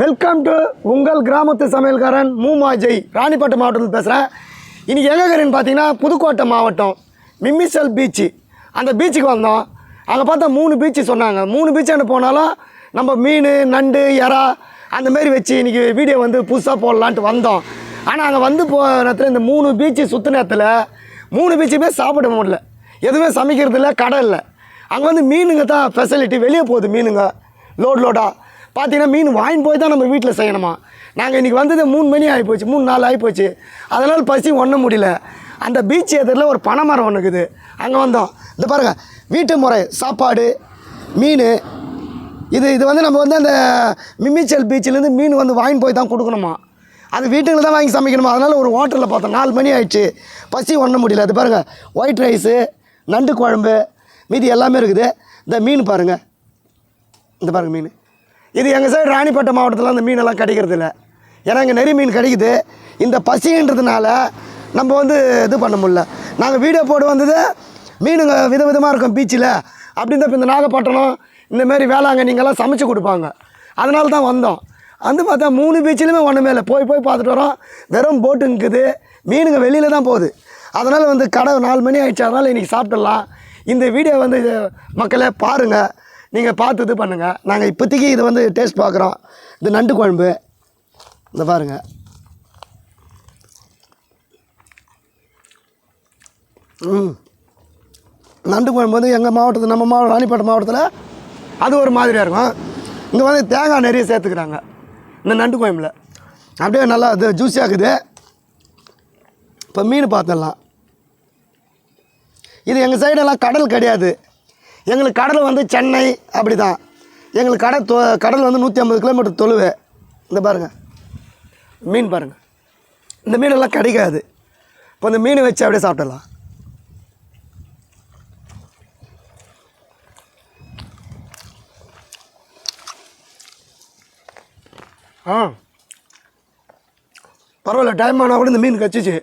Welcome to உங்கள் கிராமத்து சமையல்காரன் மூமா ஜெய் ராணிப்பேட்டை மாவட்டத்தில் பேசுகிறேன் இன்றைக்கி எங்கே இருக்கிறேன்னு பார்த்தீங்கன்னா புதுக்கோட்டை மாவட்டம் மிம்மிசல் பீச்சு. அந்த பீச்சுக்கு வந்தோம். அங்கே பார்த்தா மூணு பீச்சு சொன்னாங்க. மூணு பீச்சாண்டு போனாலும் நம்ம மீன் நண்டு எறா அந்தமாரி வச்சு இன்றைக்கி வீடியோ வந்து புதுசாக போடலான்ட்டு வந்தோம். ஆனால் அங்கே வந்து போகிற நேரத்தில் இந்த மூணு பீச்சு சுற்று நேரத்தில் மூணு பீச்சுமே சாப்பிட முடியல. எதுவுமே சமைக்கிறது இல்லை கடை இல்லை. அங்கே வந்து மீனுங்க தான் ஃபெசிலிட்டி வெளியே போகுது மீனுங்க. லோட் லோடாக பார்த்தீங்கன்னா மீன் வாங்கி போய் தான் நம்ம வீட்டில் செய்யணுமா? நாங்கள் இன்றைக்கி வந்தது மூணு மணி ஆகிப்போச்சு மூணு நாள் ஆகிப்போச்சு அதனால் பசி ஒன்றும் முடியல. அந்த பீச் எதிரில் ஒரு பனைமரம் ஒன்று இருக்குது. அங்கே வந்தோம். இந்த பாருங்கள் வீட்டு முறை சாப்பாடு மீன். இது இது வந்து நம்ம வந்து அந்த மிம்மிச்சல் பீச்சிலேருந்து மீன் வந்து வாங்கி போய் தான் கொடுக்கணுமா? அது வீட்டுங்களை தான் வாங்கி சமைக்கணுமா? அதனால் ஒரு ஹோட்டலில் பார்த்தோம். நாலு மணி ஆயிடுச்சு. பசி ஒன்றும் முடியல. அது பாருங்கள் ஒயிட் ரைஸு நண்டு குழம்பு மீதி எல்லாமே இருக்குது. இந்த மீன் பாருங்கள் இந்த பாருங்கள் மீன். இது எங்கள் சைடு ராணிப்பேட்டை மாவட்டத்தில் அந்த மீனெல்லாம் கிடைக்கிறது இல்லை ஏன்னா இங்கே நிறைய மீன் கிடைக்குது. இந்த பசின்றதுனால நம்ம வந்து இது பண்ண முடியல. நாங்கள் வீடியோ போட்டு வந்தது மீனுங்க விதவிதமாக இருக்கும் பீச்சில் அப்படின்னு இந்த நாகப்பட்டினம் இந்தமாரி வேளாங்கண்ணிங்கெல்லாம் சமைச்சு கொடுப்பாங்க. அதனால தான் வந்தோம். வந்து பார்த்தா மூணு பீச்சிலுமே ஒன்றுமே இல்லை. போய் போய் பார்த்துட்டு வரோம். வெறும் போட்டு இருக்குது மீனுங்க வெளியில் தான் போகுது. அதனால் வந்து கடை நாலு மணி ஆகிடுச்சு அதனால் இன்றைக்கி சாப்பிட்டுடலாம். இந்த வீடியோ வந்து மக்களே பாருங்கள் நீங்கள் பார்த்து இது பண்ணுங்கள் நாங்கள் இப்போதைக்கு இதை வந்து டேஸ்ட் பார்க்குறோம். இது நண்டு குழம்பு. இந்த பாருங்கள் ம். நண்டு குழம்பு வந்து எங்கள் மாவட்டத்தில் நம்ம மாவட்டம் ராணிப்பேட்டை மாவட்டத்தில் அது ஒரு மாதிரியாக இருக்கும். இங்கே வந்து தேங்காய் நிறைய சேர்த்துக்கிறாங்க. இந்த நண்டு குழம்புல. அப்படியே நல்லா இது ஜூஸியாக இருக்குது. இப்போ மீன் பார்த்துடலாம். இது எங்கள் சைடெல்லாம் கடல் கிடையாது. எங்களுக்கு கடல் வந்து சென்னை அப்படி தான் எங்களுக்கு கடல் தொ கடல் வந்து நூற்றி ஐம்பது கிலோமீட்டர் தொழுவு இந்த பாருங்கள் மீன் பாருங்கள் இந்த மீனெல்லாம் கிடைக்காது. இப்போ இந்த மீன் வச்சு அப்படியே சாப்பிடலாம் ஆ. பரவாயில்ல டைம் ஆனால் கூட இந்த மீன் கச்சிச்சு.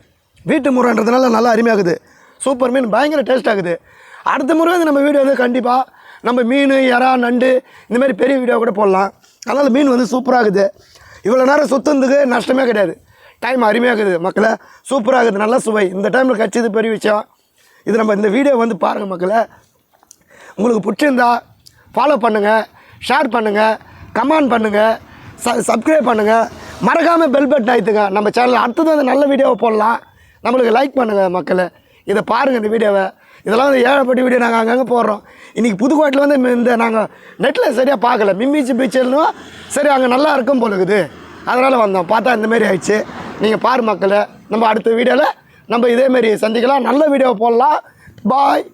வீட்டு முறைன்றதுனால நல்லா அருமையாகுது. சூப்பர் மீன் பயங்கர டேஸ்ட் ஆகுது. அடுத்த முறை வந்து நம்ம வீடியோ வந்து கண்டிப்பாக நம்ம மீன் இறா நண்டு இந்த மாதிரி பெரிய வீடியோ கூட போடலாம். அதனால் மீன் வந்து சூப்பராகுது இவ்வளோ நேரம் சுற்றுனதுக்கு நஷ்டமே கிடையாது. டைம் அருமையாக இருக்குது மக்களை. சூப்பராக இருக்குது. நல்ல சுவை. இந்த டைமில் கச்சிது பெரிய விஷயம். இது நம்ம இந்த வீடியோ வந்து பாருங்கள் மக்களை. உங்களுக்கு பிடிச்சிருந்தா ஃபாலோ பண்ணுங்கள் ஷேர் பண்ணுங்கள் கமெண்ட் பண்ணுங்கள் ச சப்ஸ்கிரைப் பண்ணுங்கள் மறக்காமல் பெல் பட்டன் அழுத்துங்க. நம்ம சேனலில் அடுத்தது வந்து நல்ல வீடியோவை போடலாம். நம்மளுக்கு லைக் பண்ணுங்கள் மக்களை. இதை பாருங்கள் இந்த வீடியோவை. இதெல்லாம் வந்து ஏழைப்பட்டி வீடியோ நாங்கள் அங்கங்கே போடுறோம். இன்றைக்கி புதுக்கோட்டையில் வந்து மி- இந்த நாங்கள் நெட்டில் சரியாக பார்க்கல. மிம்மிச்சு பீச்சல்னும் சரி அங்கே நல்லா இருக்கும் போல இருக்குது அதனால் வந்தோம். பார்த்தா இந்தமாரி ஆயிடுச்சு. நீங்கள் பாரு மக்களை நம்ம அடுத்த வீடியோவில் நம்ம இதேமாரி சந்திக்கலாம். நல்ல வீடியோவை போடலாம். பாய்